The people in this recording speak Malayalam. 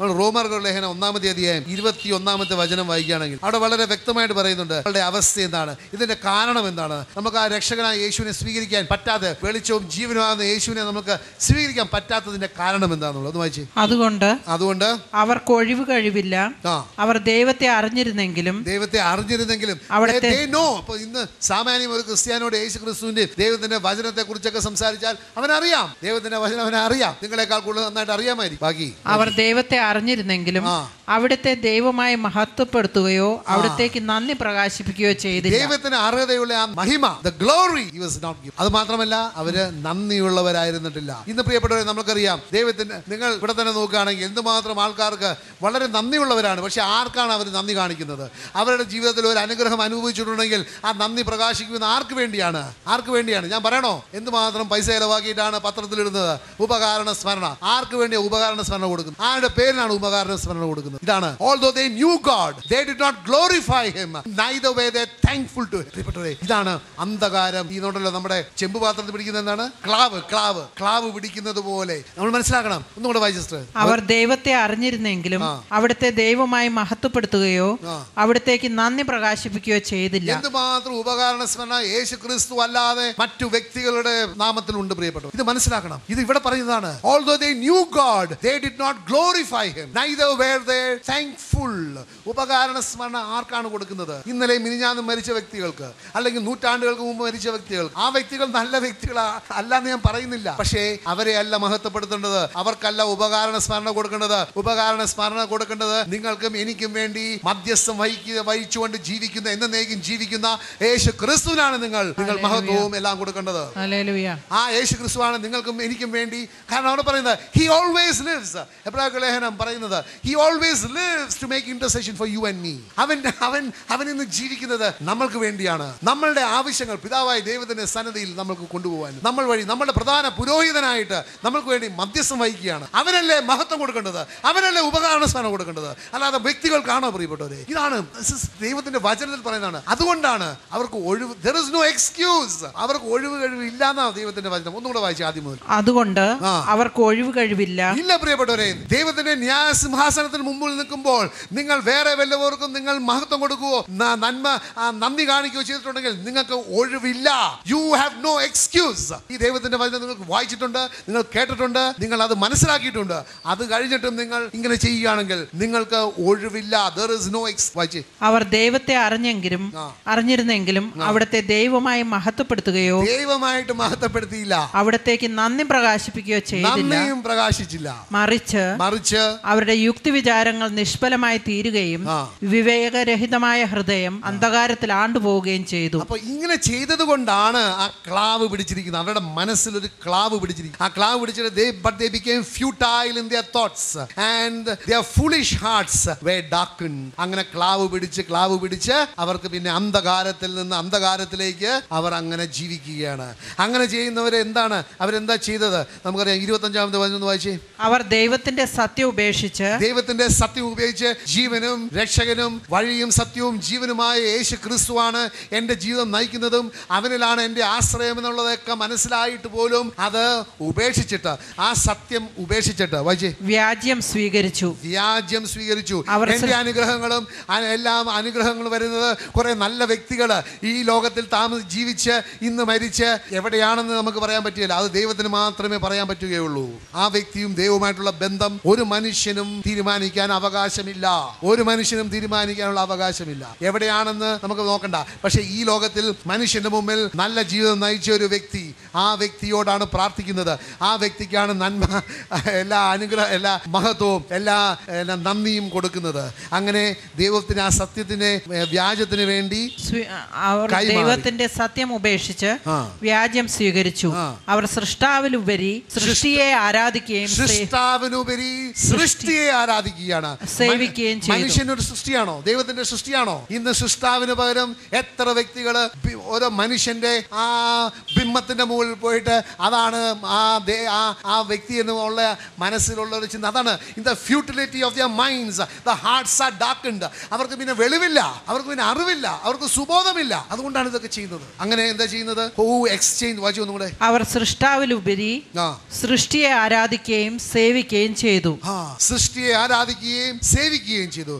നമ്മൾ ലേഖന ലേഖനം ഒന്നാമത്തെ അധ്യായം ഇരുപത്തി ഒന്നാമത്തെ വചനം വായിക്കുകയാണെങ്കിൽ അവിടെ വളരെ വ്യക്തമായിട്ട് പറയുന്നുണ്ട് അവളുടെ അവസ്ഥ എന്താണ് ഇതിന്റെ കാരണം എന്താണ്. നമുക്ക് ആ രക്ഷകനായ യേശുവിനെ സ്വീകരിക്കാൻ പറ്റാതെ വെളിച്ചവും ജീവനുമാകുന്ന യേശുവിനെ നമുക്ക് സ്വീകരിക്കാൻ പറ്റാത്തതിന്റെ കാരണം എന്താണെന്നുള്ളത് വായിച്ചു. അതുകൊണ്ട് അതുകൊണ്ട് അവർക്ക് ഒഴിവ് കഴിവില്ല. അവർ ദൈവത്തെ അറിഞ്ഞിരുന്നെങ്കിലും ദൈവത്തെ അറിഞ്ഞിരുന്നെങ്കിലും അവിടെ നോ അപ്പൊ ഇന്ന് സാമാന്യം ഒരു ക്രിസ്ത്യാനോട് യേശു ക്രിസ്തുവിന്റെ ദൈവത്തിന്റെ വചനത്തെ കുറിച്ചൊക്കെ സംസാരിച്ചാൽ അവനറിയാം. ദൈവത്തിന്റെ വചനം അവനറിയാം. അറിയാം നിങ്ങളെക്കാൾ കൂടുതൽ നന്നായിട്ട് അറിയാമായിരിക്കും. ബാക്കി അവർ ദൈവത്തെ അറിഞ്ഞിരുന്നെങ്കിലും. അവിടുത്തെ ദൈവമായി മഹത്വപ്പെടുത്തുകയോ അവിടത്തേക്ക് നന്ദി പ്രകാശിപ്പിക്കുകയോ ചെയ്തില്ല. ദൈവത്തിന് അർഹതയുള്ള ആ മഹിമ ദ ഗ്ലോറി അത് മാത്രമല്ല അവർ നന്ദിയുള്ളവരായിരുന്നിട്ടില്ല. ഇന്ന് പ്രിയപ്പെട്ടവരെ നമുക്കറിയാം ദൈവത്തിന് നിങ്ങൾ ഇവിടെ തന്നെ നോക്കുകയാണെങ്കിൽ എന്തുമാത്രം ആൾക്കാർക്ക് വളരെ നന്ദിയുള്ളവരാണ്. പക്ഷെ ആർക്കാണ് അവർ നന്ദി കാണിക്കുന്നത്? അവരുടെ ജീവിതത്തിൽ ഒരു അനുഗ്രഹം അനുഭവിച്ചിട്ടുണ്ടെങ്കിൽ ആ നന്ദി പ്രകാശിക്കുന്ന ആർക്ക് വേണ്ടിയാണ്? ആർക്ക് വേണ്ടിയാണ്? ഞാൻ പറയണോ? എന്തുമാത്രം പൈസ ചെലവാക്കിയിട്ടാണ് പത്രത്തിലിടുന്നത്? ഉപകാരണ സ്മരണ. ആർക്ക് വേണ്ടിയാണ് ഉപകാരണ സ്മരണ കൊടുക്കുന്നത്? ആരുടെ പേരിലാണ് ഉപകാരണ സ്മരണ കൊടുക്കുന്നത്. ഇതാണ് although they knew God they did not glorify him neither were they thankful to പ്രിയപ്പെട്ടവരെ ഇതാണ് അന്ധകാരം. ഈ നോട്ടല്ലോ നമ്മുടെ ചെമ്പ് പാത്രത്തിൽ പിടിക്കുന്നത് എന്താണ്? ക്ലാവ് ക്ലാവ്. ക്ലാവ് പിടിക്കുന്നത് പോലെ. നമ്മൾ മനസ്സിലാക്കണം. ഒന്നുകൂടെ വായിച്ച സിസ്റ്റർ. അവർ ദൈവത്തെ അറിഞ്ഞിരുന്നെങ്കിലും അവിടുത്തെ ദൈവമായി മഹത്വപ്പെടുത്തുകയോ. അവിടത്തേക്ക് നന്ദി പ്രകാശിപ്പിക്കുകയോ ചെയ്തില്ല. എന്തുമാത്രം ഉപകാരണ സ്മരണ യേശു ക്രിസ്തു അല്ലാതെ മറ്റു വ്യക്തികളുടെ നാമത്തിലുണ്ട് പ്രിയപ്പെട്ടു ഇത് മനസ്സിലാക്കണം. ഇത് ഇവിടെ പറയുന്നതാണ് although they knew God they did not glorify him neither were they thankful ഉപകാരണ സ്മരണ ആർക്കാണ് കൊടുക്കുന്നത്? ഇന്നലെ മിനിഞ്ഞാന്ന് മരിച്ച വ്യക്തികൾക്ക് അല്ലെങ്കിൽ നൂറ്റാണ്ടുകൾക്ക് മുമ്പ് മരിച്ച വ്യക്തികൾക്ക്. ആ വ്യക്തികൾ നല്ല വ്യക്തികളാ അല്ലാന്ന് ഞാൻ പറയുന്നില്ല. പക്ഷേ അവരെ അല്ല മഹത്വപ്പെടുത്തേണ്ടത്. അവർക്കല്ല ഉപകാരണ സ്മരണ കൊടുക്കേണ്ടത്. ഉപകാരണ സ്മരണ കൊടുക്കേണ്ടത് നിങ്ങൾക്കും എനിക്കും വേണ്ടി മധ്യസ്ഥം വഹിക്കുക വഹിച്ചുകൊണ്ട് ജീവിക്കുന്ന എന്നേക്കും ജീവിക്കുന്ന യേശു ക്രിസ്തുവിനാണ് നിങ്ങൾ നിങ്ങൾ മഹത്വവും എല്ലാം കൊടുക്കേണ്ടത്. ആ യേശു ക്രിസ്തുവാണ് നിങ്ങൾക്കും എനിക്കും വേണ്ടി. കാരണം അവിടെ പറയുന്നത് ഹി ഓൾവേസ് ലിവ്സ് എബ്രാഹിം ലേഖനം പറയുന്നത് he always lives to make intercession for you and me അവൻ അവൻ അവൻ ഇന്ന് ജീവിക്കുന്നത് നമ്മൾക്ക് വേണ്ടിയാണ്. നമ്മളുടെ ആവശ്യങ്ങൾ പിതാവായ ദൈവത്തിന്റെ സന്നദ്ധയിൽ നമ്മൾക്ക് കൊണ്ടുപോകാൻ നമ്മൾ വഴി നമ്മുടെ പ്രധാന പുരോഹിതനായിട്ട് നമ്മൾക്ക് വേണ്ടി മധ്യസ്ഥം വഹിക്കുകയാണ്. അവനല്ലേ മഹത്വം കൊടുക്കേണ്ടത്? അവനല്ലേ ഉപകരണ സ്ഥാനം കൊടുക്കേണ്ടത്? അല്ലാതെ വ്യക്തികൾക്കാണോ പ്രിയപ്പെട്ടവരെ? ഇതാണ് this is ദൈവത്തിന്റെ വചനത്തിൽ പറയുന്നതാണ്. അതുകൊണ്ടാണ് അവർക്ക് ഒഴിവ് ദർ ഇസ് നോ എക്സ്ക്യൂസ് അവർക്ക് ഒഴിവ് കഴിവ് ഇല്ലാന്നാണ് ദൈവത്തിന്റെ വചനം. ഒന്നുകൂടെ വായിച്ചു ആദ്യം മുതൽ. അതുകൊണ്ട് അവർക്ക് ഒഴിവ് കഴിവില്ല. ഇല്ല പ്രിയപ്പെട്ടവരെ ദൈവത്തിന്റെ ന്യായ സിംഹാസനത്തിന് മുമ്പിൽ നിൽക്കുമ്പോൾ നിങ്ങൾ വേറെ വല്ലവർക്കും നിങ്ങൾ മഹത്വം കൊടുക്കുകയോ നന്മ നന്ദി കാണിക്കുകയോ ചെയ്തിട്ടുണ്ടെങ്കിൽ നിങ്ങൾക്ക് ഒഴിവില്ല. യു ഹാവ് നോ എക്സ്ക്യൂസ് ഈ ദൈവത്തിന്റെ വചനം നിങ്ങൾക്ക് വായിച്ചിട്ടുണ്ട് നിങ്ങൾ കേട്ടിട്ടുണ്ട് നിങ്ങൾ അത് മനസ്സിലാക്കിയിട്ടുണ്ട്. അത് കഴിഞ്ഞിട്ടും നിങ്ങൾ ഇങ്ങനെ ചെയ്യുകയാണെങ്കിൽ നിങ്ങൾക്ക് ഒഴിവില്ല. ദർ ഇസ് നോ എക്സ് അവർ ദൈവത്തെ അറിഞ്ഞെങ്കിലും. അറിഞ്ഞിരുന്നെങ്കിലും അവിടുത്തെ ദൈവമായി മഹത്വപ്പെടുത്തുകയോ ദൈവമായിട്ട് മഹത്വപ്പെടുത്തിയില്ല. അവിടത്തേക്ക് നന്ദി പ്രകാശിപ്പിക്കുകയോ ചെയ്തില്ല. നന്ദിയും പ്രകാശിച്ചില്ല. മറിച്ച് മറിച്ച് അവരുടെ യുക്തി വിചാരങ്ങൾ നിഷ്ഫലമായി തീരുകയും വിവേകരഹിതമായ ഹൃദയം അന്ധകാരത്തിൽ ആണ്ടുപോവുകയും ചെയ്തു. അപ്പൊ ഇങ്ങനെ ചെയ്തത് കൊണ്ടാണ് ആ ക്ലാവ് പിടിച്ചിരിക്കുന്നത്. അവരുടെ മനസ്സിൽ ഒരു ക്ലാവ് പിടിച്ചിരിക്കുന്നത് ആ ക്ലാവ് പിടിച്ചിട്ട് they but they became futile in their thoughts and their foolish hearts were darkened. അങ്ങനെ ക്ലാവ് പിടിച്ച് ക്ലാവ് പിടിച്ച് അവർക്ക് പിന്നെ അന്ധകാരത്തിൽ നിന്ന് അന്ധകാരത്തിലേക്ക് അവർ അങ്ങനെ ജീവിക്കുകയാണ്. അങ്ങനെ ചെയ്യുന്നവരെ എന്താണ് അവരെന്താ ചെയ്തത്? നമുക്കറിയാം ഇരുപത്തഞ്ചാമത്തെ വചനം വായിച്ചേ. അവർ ദൈവത്തിന്റെ സത്യം ഉപേക്ഷിച്ച് ദൈവത്തിന്റെ സത്യം ഉപയോഗിച്ച് ജീവനും രക്ഷകനും വഴിയും സത്യവും ജീവനുമായ യേശു ക്രിസ്തുവാണ് എന്റെ ജീവിതം നയിക്കുന്നതും അവനിലാണ് എന്റെ ആശ്രയം എന്നുള്ളതൊക്കെ മനസ്സിലായിട്ട് പോലും അത് ഉപേക്ഷിച്ചിട്ട് ആ സത്യം ഉപേക്ഷിച്ചിട്ട്. വൈജി. വ്യാജ്യം സ്വീകരിച്ചു. വ്യാജ്യം സ്വീകരിച്ചു. എന്റെ അനുഗ്രഹങ്ങളും എല്ലാം അനുഗ്രഹങ്ങൾ വരുന്നത് കുറെ നല്ല വ്യക്തികൾ ഈ ലോകത്തിൽ താമസ ജീവിച്ച് ഇന്ന് മരിച്ച് എവിടെയാണെന്ന് നമുക്ക് പറയാൻ പറ്റില്ല. അത് ദൈവത്തിന് മാത്രമേ പറയാൻ പറ്റുകയുള്ളൂ. ആ വ്യക്തിയും ദൈവവുമായിട്ടുള്ള ബന്ധം ഒരു മനുഷ്യനും തീരുമാനിക്കാൻ അവകാശമില്ല. ഒരു മനുഷ്യനും തീരുമാനിക്കാനുള്ള അവകാശമില്ല. എവിടെയാണെന്ന് നമുക്ക് നോക്കണ്ട. പക്ഷേ ഈ ലോകത്തിൽ മനുഷ്യന്റെ മുമ്പിൽ നല്ല ജീവിതം നയിച്ച ഒരു വ്യക്തി ആ വ്യക്തിയോടാണ് പ്രാർത്ഥിക്കുന്നത്. ആ വ്യക്തിക്കാണ് നന്മ എല്ലാ അനുഗ്രഹ എല്ലാ മഹത്വവും എല്ലാ നന്ദിയും കൊടുക്കുന്നത്. അങ്ങനെ ദൈവത്തിന് ആ സത്യത്തിന് വ്യാജത്തിന് വേണ്ടി ദൈവത്തിന്റെ സത്യം ഉപേക്ഷിച്ച് വ്യാജം വ്യാജ്യം സ്വീകരിച്ചു. അവർ സൃഷ്ടാവിലുപരി സൃഷ്ടിയെ ആരാധിക്കുകയും സേ- സൃഷ്ടാവിനുപരി സൃഷ്ടിയെ ആരാധിക്കുകയാണ്. സേവിക്കുകയും മനുഷ്യനൊരു സൃഷ്ടിയാണോ? ദൈവത്തിന്റെ സൃഷ്ടിയാണോ? ഇന്ന് സൃഷ്ടാവിന് പകരം എത്ര വ്യക്തികൾ ബി- ഓരോ മനുഷ്യന്റെ ആ ബിംബത്തിന്റെ മുകളിൽ പോയിട്ട് അതാണ് ആ ആ വ്യക്തി എന്നുള്ള മനസ്സിലുള്ള ഒരു ചിന്ത. അതാണ് in the futility of the minds the hearts are ഉണ്ട് അവർക്ക് പിന്നെ വെളിവില്ല. അവർക്ക് പിന്നെ അറിവില്ല. അവർക്ക് സുബോധമില്ല. അതുകൊണ്ടാണ് ഇതൊക്കെ ചെയ്യുന്നത്. അങ്ങനെ എന്താ ചെയ്യുന്നത്? ഓ എക്സ്ചേഞ്ച് വായിച്ചു ഒന്നുകൂടെ. അവർ സൃഷ്ടാവിലുപരി സൃഷ്ടിയെ ആരാധിക്കുകയും സേവിക്കുകയും ചെയ്തു. ആ. സൃഷ്ടിയെ ആരാധിക്കുകയും സേവിക്കുകയും ചെയ്തു.